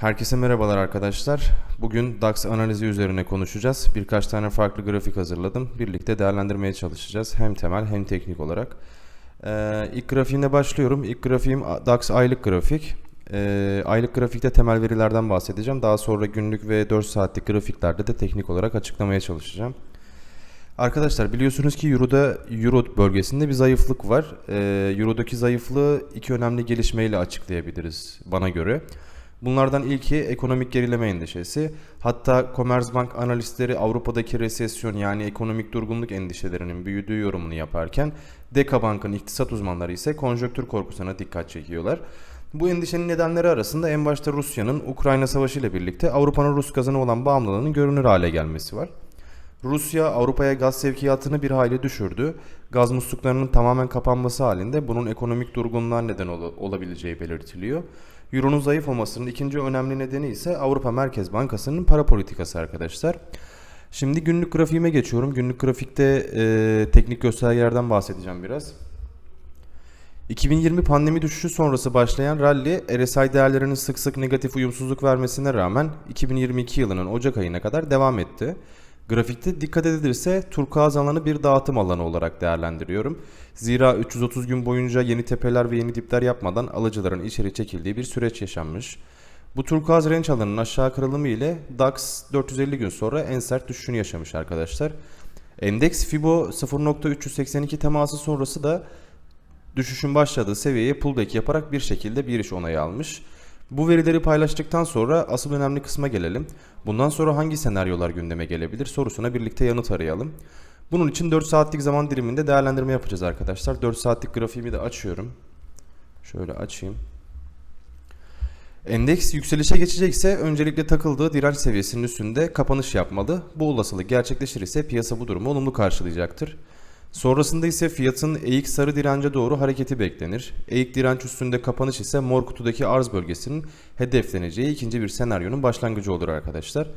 Herkese merhabalar arkadaşlar. Bugün DAX analizi üzerine konuşacağız. Birkaç tane farklı grafik hazırladım. Birlikte değerlendirmeye çalışacağız. Hem temel hem teknik olarak. Ee, ilk grafiğimle başlıyorum. İlk grafiğim DAX aylık grafik. Ee, aylık grafikte temel verilerden bahsedeceğim. Daha sonra günlük ve 4 saatlik grafiklerde de teknik olarak açıklamaya çalışacağım. Arkadaşlar biliyorsunuz ki Euro'da Euro bölgesinde bir zayıflık var. Ee, Euro'daki zayıflığı iki önemli gelişmeyle açıklayabiliriz bana göre. Bunlardan ilki ekonomik gerileme endişesi. Hatta Commerzbank analistleri Avrupa'daki resesyon yani ekonomik durgunluk endişelerinin büyüdüğü yorumunu yaparken Deka Bank'ın iktisat uzmanları ise konjöktür korkusuna dikkat çekiyorlar. Bu endişenin nedenleri arasında en başta Rusya'nın Ukrayna Savaşı ile birlikte Avrupa'nın Rus gazına olan bağımlılığının görünür hale gelmesi var. Rusya Avrupa'ya gaz sevkiyatını bir hayli düşürdü. Gaz musluklarının tamamen kapanması halinde bunun ekonomik durgunluğa neden ol- olabileceği belirtiliyor. Euro'nun zayıf olmasının ikinci önemli nedeni ise Avrupa Merkez Bankası'nın para politikası arkadaşlar. Şimdi günlük grafiğime geçiyorum. Günlük grafikte e, teknik göstergelerden bahsedeceğim biraz. 2020 pandemi düşüşü sonrası başlayan rally RSI değerlerinin sık sık negatif uyumsuzluk vermesine rağmen 2022 yılının Ocak ayına kadar devam etti. Grafikte dikkat edilirse turkuaz alanı bir dağıtım alanı olarak değerlendiriyorum. Zira 330 gün boyunca yeni tepeler ve yeni dipler yapmadan alıcıların içeri çekildiği bir süreç yaşanmış. Bu turkuaz range alanının aşağı kırılımı ile DAX 450 gün sonra en sert düşüşünü yaşamış arkadaşlar. Endeks Fibo 0.382 teması sonrası da düşüşün başladığı seviyeye pullback yaparak bir şekilde bir iş onayı almış. Bu verileri paylaştıktan sonra asıl önemli kısma gelelim. Bundan sonra hangi senaryolar gündeme gelebilir sorusuna birlikte yanıt arayalım. Bunun için 4 saatlik zaman diliminde değerlendirme yapacağız arkadaşlar. 4 saatlik grafiğimi de açıyorum. Şöyle açayım. Endeks yükselişe geçecekse öncelikle takıldığı direnç seviyesinin üstünde kapanış yapmalı. Bu olasılık gerçekleşir ise piyasa bu durumu olumlu karşılayacaktır. Sonrasında ise fiyatın eğik sarı dirence doğru hareketi beklenir. Eğik direnç üstünde kapanış ise mor kutudaki arz bölgesinin hedefleneceği ikinci bir senaryonun başlangıcı olur arkadaşlar.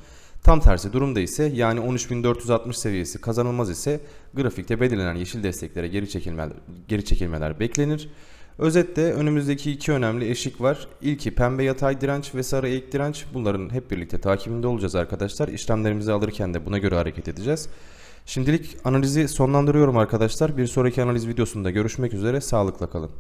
Tam tersi durumda ise yani 13.460 seviyesi kazanılmaz ise grafikte belirlenen yeşil desteklere geri çekilmeler, geri çekilmeler beklenir. Özetle önümüzdeki iki önemli eşik var. İlki pembe yatay direnç ve sarı eğik direnç. Bunların hep birlikte takibinde olacağız arkadaşlar. İşlemlerimizi alırken de buna göre hareket edeceğiz. Şimdilik analizi sonlandırıyorum arkadaşlar. Bir sonraki analiz videosunda görüşmek üzere. Sağlıkla kalın.